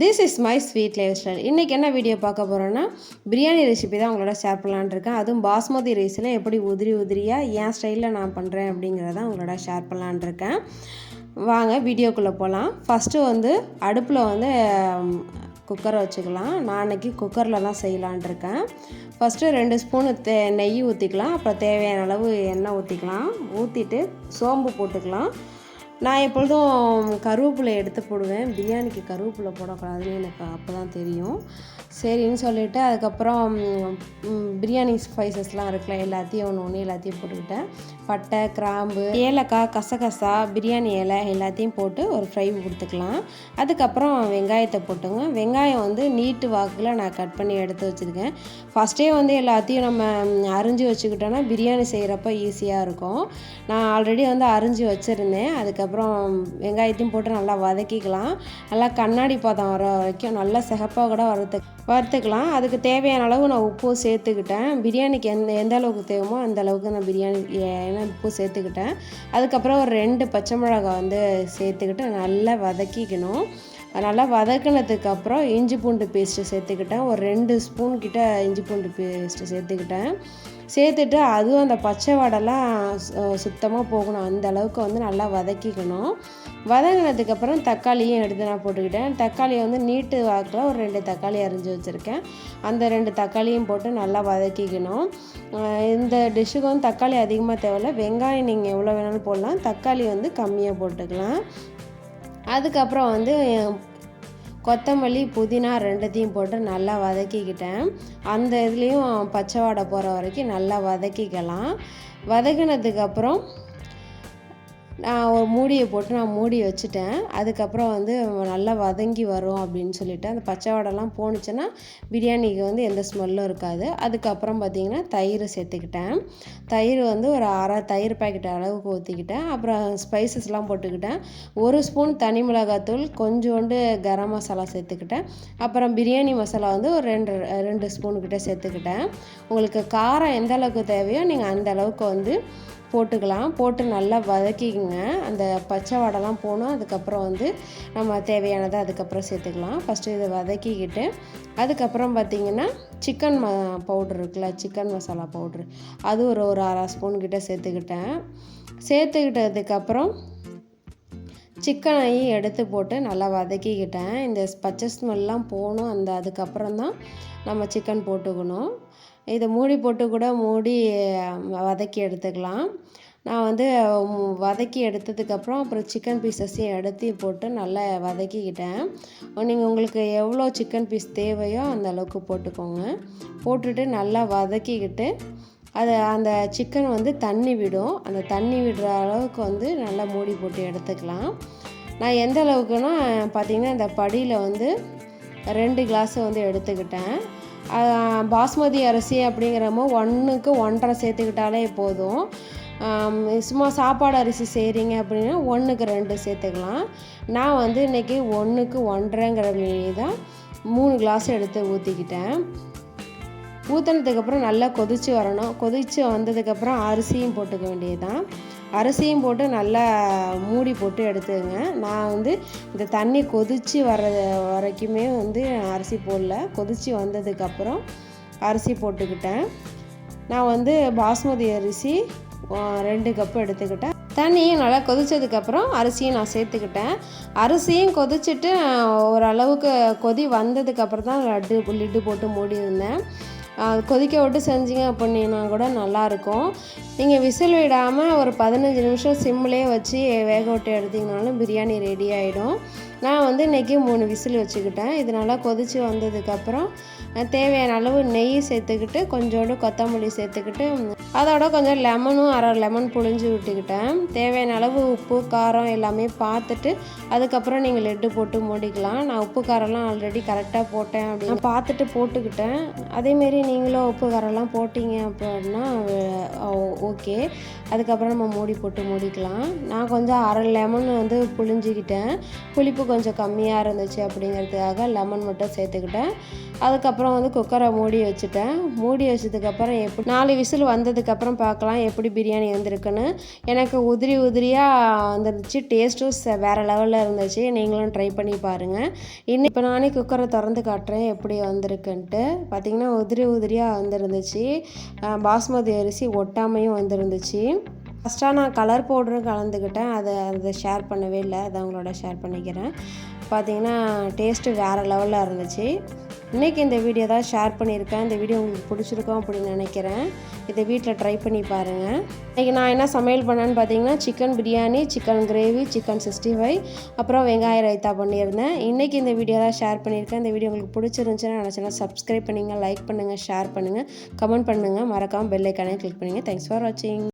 This is my sweet life style இன்றைக்கி என்ன video பார்க்க போகிறோன்னா பிரியாணி ரெசிபி தான் உங்களோட ஷேர் பண்ணலான்னு இருக்கேன். அதுவும் பாஸ்மதி ரைஸில் எப்படி உதிரி உதிரியாக என் ஸ்டைலில் நான் பண்ணுறேன் அப்படிங்கிறத உங்களோட ஷேர் பண்ணலான்னு இருக்கேன். வாங்க வீடியோக்குள்ளே போகலாம் ஃபஸ்ட்டு வந்து அடுப்பில் வந்து குக்கரை வச்சுக்கலாம். நான் அன்றைக்கி குக்கரில் தான் செய்யலான் இருக்கேன். ஃபஸ்ட்டு ரெண்டு ஸ்பூனு தே நெய் ஊற்றிக்கலாம் அப்புறம் தேவையான அளவு எண்ணெய் ஊற்றிக்கலாம் ஊற்றிட்டு சோம்பு போட்டுக்கலாம். நான் எப்பொழுதும் கருவேப்பிலை எடுத்து போடுவேன். பிரியாணிக்கு கருவேப்பிலை போடக்கூடாதுன்னு எனக்கு அப்போ தான் தெரியும். சரின்னு சொல்லிவிட்டு அதுக்கப்புறம் பிரியாணி ஸ்பைசஸ்லாம் இருக்குல்ல எல்லாத்தையும் ஒன்று ஒன்று எல்லாத்தையும் போட்டுக்கிட்டேன். பட்டை கிராம்பு ஏலக்காய் கசகசா பிரியாணி இலை எல்லாத்தையும் போட்டு ஒரு ஃப்ரை கொடுத்துக்கலாம். அதுக்கப்புறம் வெங்காயத்தை போட்டுங்க. வெங்காயம் வந்து நீட்டு வாக்கில் நான் கட் பண்ணி எடுத்து வச்சுருக்கேன். ஃபஸ்ட்டே வந்து எல்லாத்தையும் நம்ம அரிஞ்சு வச்சுக்கிட்டோன்னா பிரியாணி செய்கிறப்ப ஈஸியாக இருக்கும். நான் ஆல்ரெடி வந்து அரிஞ்சு வச்சுருந்தேன். அதுக்கப்புறம் வெங்காயத்தையும் போட்டு நல்லா வதக்கிக்கலாம். நல்லா கண்ணாடி பாதம் வர வரைக்கும் நல்லா சிகப்பாக கூட வரதுக்கு வறுத்துக்கலாம். அதுக்கு தேவையான அளவு நான் உப்பு சேர்த்துக்கிட்டேன். பிரியாணிக்கு எந்த எந்த அளவுக்கு தேவைமோ அந்த அளவுக்கு நான் பிரியாணி ஏன்னா உப்பு சேர்த்துக்கிட்டேன். அதுக்கப்புறம் ஒரு ரெண்டு பச்சை மிளகாய் வந்து சேர்த்துக்கிட்டு நல்லா வதக்கிக்கணும். நல்லா வதக்கினதுக்கப்புறம் இஞ்சி பூண்டு பேஸ்ட்டு சேர்த்துக்கிட்டேன். ஒரு ரெண்டு ஸ்பூன் கிட்ட இஞ்சி பூண்டு பேஸ்ட்டு சேர்த்துக்கிட்டேன். சேர்த்துட்டு அதுவும் அந்த பச்சை வடைலாம் சுத்தமாக போகணும். அந்த அளவுக்கு வந்து நல்லா வதக்கிக்கணும். வதங்கினதுக்கப்புறம் தக்காளியும் எடுத்து நான் போட்டுக்கிட்டேன். தக்காளியை வந்து நீட்டு வாக்கில் ஒரு ரெண்டு தக்காளி அரிஞ்சு வச்சுருக்கேன். அந்த ரெண்டு தக்காளியும் போட்டு நல்லா வதக்கிக்கணும். இந்த டிஷ்ஷுக்கு வந்து தக்காளி அதிகமாக தேவையில்ல. வெங்காயம் நீங்கள் எவ்வளோ வேணாலும் போடலாம். தக்காளி வந்து கம்மியாக போட்டுக்கலாம். அதுக்கப்புறம் வந்து கொத்தமல்லி புதினா ரெண்டுத்தையும் போட்டு நல்லா வதக்கிக்கிட்டேன். அந்த இதுலேயும் பச்சை வாடை போகிற வரைக்கும் நல்லா வதக்கிக்கலாம். வதக்கினதுக்கப்புறம் நான் ஒரு மூடியை போட்டு நான் மூடி வச்சுட்டேன். அதுக்கப்புறம் வந்து நல்லா வதங்கி வரும் அப்படின்னு சொல்லிட்டு அந்த பச்சை வடைலாம் போணுச்சுன்னா பிரியாணிக்கு வந்து எந்த ஸ்மெல்லும் இருக்காது. அதுக்கப்புறம் பார்த்திங்கன்னா தயிர் சேர்த்துக்கிட்டேன். தயிர் வந்து ஒரு அரை தயிர் பாக்கெட் அளவுக்கு ஊற்றிக்கிட்டேன் அப்புறம் ஸ்பைசஸ்லாம் போட்டுக்கிட்டேன். ஒரு ஸ்பூன் தனி மிளகாத்தூள் கொஞ்சோண்டு கரம் மசாலா சேர்த்துக்கிட்டேன். அப்புறம் பிரியாணி மசாலா வந்து ஒரு ரெண்டு ரெண்டு ஸ்பூனுக்கிட்ட சேர்த்துக்கிட்டேன். உங்களுக்கு காரம் எந்த அளவுக்கு தேவையோ நீங்கள் அந்த அளவுக்கு வந்து போட்டுக்கலாம். போட்டு நல்லா வதக்கிக்கங்க. அந்த பச்சை வடைலாம் போனோம். அதுக்கப்புறம் வந்து நம்ம தேவையானதை அதுக்கப்புறம் சேர்த்துக்கலாம். ஃபஸ்ட்டு இதை வதக்கிக்கிட்டு அதுக்கப்புறம் பார்த்திங்கன்னா சிக்கன் ம பவுட்ரு இருக்குல்ல சிக்கன் மசாலா பவுட்ரு அது ஒரு ஒரு அரை ஸ்பூன் கிட்டே சேர்த்துக்கிட்டேன். சேர்த்துக்கிட்டதுக்கப்புறம் சிக்கனையும் எடுத்து போட்டு நல்லா வதக்கிக்கிட்டேன். இந்த பச்சை ஸ்மெல்லாம் போகணும். அந்த அதுக்கப்புறம் தான் நம்ம சிக்கன் போட்டுக்கணும். இதை மூடி போட்டு கூட மூடி வதக்கி எடுத்துக்கலாம். நான் வந்து வதக்கி எடுத்ததுக்கப்புறம் அப்புறம் சிக்கன் பீசஸையும் எடுத்து போட்டு நல்லா வதக்கிக்கிட்டேன். நீங்கள் உங்களுக்கு எவ்வளோ சிக்கன் பீஸ் தேவையோ அந்த அளவுக்கு போட்டுக்கோங்க. போட்டுட்டு நல்லா வதக்கிக்கிட்டு அது அந்த சிக்கன் வந்து தண்ணி விடும். அந்த தண்ணி விடுற அளவுக்கு வந்து நல்லா மூடி போட்டு எடுத்துக்கலாம். நான் எந்த அளவுக்குன்னா பார்த்திங்கன்னா இந்த படியில் வந்து ரெண்டு கிளாஸை வந்து எடுத்துக்கிட்டேன். பாஸ்மதி அரிசி அப்படிங்கிறமோ ஒன்றுக்கு ஒன்றரை சேர்த்துக்கிட்டாலே போதும். சும்மா சாப்பாடு அரிசி செய்கிறீங்க அப்படின்னா ஒன்றுக்கு ரெண்டு சேர்த்துக்கலாம். நான் வந்து இன்றைக்கி ஒன்றுக்கு ஒன்றரைங்கிற மீறி தான் மூணு கிளாஸ் எடுத்து ஊற்றிக்கிட்டேன் ஊற்றினதுக்கப்புறம் நல்லா கொதித்து வரணும். கொதித்து வந்ததுக்கப்புறம் அரிசியும் போட்டுக்க வேண்டியது தான் அரிசியும் போட்டு நல்லா மூடி போட்டு எடுத்துக்கங்க. நான் வந்து இந்த தண்ணி கொதித்து வர வரைக்குமே வந்து அரிசி போடல. கொதித்து வந்ததுக்கப்புறம் அரிசி போட்டுக்கிட்டேன். நான் வந்து பாஸ்மதி அரிசி ரெண்டு கப்பு எடுத்துக்கிட்டேன். தண்ணியும் நல்லா கொதித்ததுக்கப்புறம் அரிசியும் நான் சேர்த்துக்கிட்டேன். அரிசியும் கொதிச்சுட்டு ஓரளவுக்கு கொதி வந்ததுக்கப்புறம் தான் லட்டு லிட்டு போட்டு மூடி இருந்தேன் கொதிக்க விட்டு செஞ்சீங்க அப்படின்னா கூட நல்லாயிருக்கும். நீங்கள் விசில் விடாமல் ஒரு பதினஞ்சு நிமிஷம் சிம்லேயே வச்சு வேக விட்டு எடுத்திங்கனாலும் பிரியாணி ரெடி ஆகிடும் நான் வந்து இன்றைக்கி மூணு விசில் வச்சுக்கிட்டேன். இது நல்லா கொதித்து வந்ததுக்கப்புறம் தேவையான அளவு நெய் சேர்த்துக்கிட்டு கொஞ்சோண்டு கொத்தமல்லி சேர்த்துக்கிட்டு அதோட கொஞ்சம் லெமனும் அரை லெமன் புழிஞ்சு விட்டுக்கிட்டேன். தேவையான அளவு உப்பு காரம் எல்லாமே பார்த்துட்டு அதுக்கப்புறம் நீங்கள் லெட்டு போட்டு மூடிக்கலாம். நான் உப்பு காரம்லாம் ஆல்ரெடி கரெக்டாக போட்டேன் அப்படின்னு. பார்த்துட்டு போட்டுக்கிட்டேன். அதேமாரி நீங்களும் உப்பு காரம்லாம் போட்டிங்க அப்படின்னா ஓகே அதுக்கப்புறம் நம்ம மூடி போட்டு மூடிக்கலாம். நான் கொஞ்சம் அரை லெமன் வந்து புழிஞ்சிக்கிட்டேன். புளிப்பு கொஞ்சம் கம்மியாக இருந்துச்சு அப்படிங்கிறதுக்காக லெமன் மட்டும் சேர்த்துக்கிட்டேன். அதுக்கப்புறம் வந்து குக்கரை மூடி வச்சுட்டேன். மூடி வச்சதுக்கப்புறம் எப்படி நாலு விசில் வந்ததுக்கு அதுக்கப்புறம் பார்க்கலாம் எப்படி பிரியாணி வந்திருக்குன்னு. எனக்கு உதிரி உதிரியாக வந்துருந்துச்சு டேஸ்ட்டும் வேறு லெவலில் இருந்துச்சு. நீங்களும் ட்ரை பண்ணி பாருங்கள் இன்னும் இப்போ நானே குக்கரை திறந்து காட்டுறேன் எப்படி வந்திருக்குன்ட்டு. பார்த்திங்கன்னா உதிரி உதிரியாக வந்துருந்துச்சு. பாஸ்மதி அரிசி ஒட்டாமையும் வந்துருந்துச்சு. ஃபஸ்ட்டாக நான் கலர் பவுடரும் கலந்துக்கிட்டேன். அதை அதை ஷேர் பண்ணவே இல்லை. அதை அவங்களோட ஷேர் பண்ணிக்கிறேன். பார்த்தீங்கன்னா டேஸ்ட்டு வேறு லெவலில் இருந்துச்சு. இன்றைக்கி இந்த வீடியோ தான் ஷேர் பண்ணியிருக்கேன். இந்த வீடியோ உங்களுக்கு பிடிச்சிருக்கோம் அப்படின்னு நினைக்கிறேன். இதை வீட்டில் ட்ரை பண்ணி பாருங்கள் இன்றைக்கி நான் என்ன சமையல் பண்ணேன்னு பார்த்தீங்கன்னா chicken biryani chicken gravy chicken sixty five அப்புறம் வெங்காய ரைத்தா பண்ணியிருந்தேன். இன்றைக்கி இந்த வீடியோ தான் ஷேர் பண்ணியிருக்கேன். இந்த வீடியோ உங்களுக்கு பிடிச்சிருந்துச்சுன்னா நினச்சினா சப்ஸ்கிரைப் பண்ணுங்கள் லைக் பண்ணுங்கள் ஷேர் பண்ணுங்கள் கமெண்ட் பண்ணுங்கள் மறக்காமல் பெல்லைக்கானே கிளிக் பண்ணுங்கள் தேங்க்ஸ் ஃபார் வாட்சிங்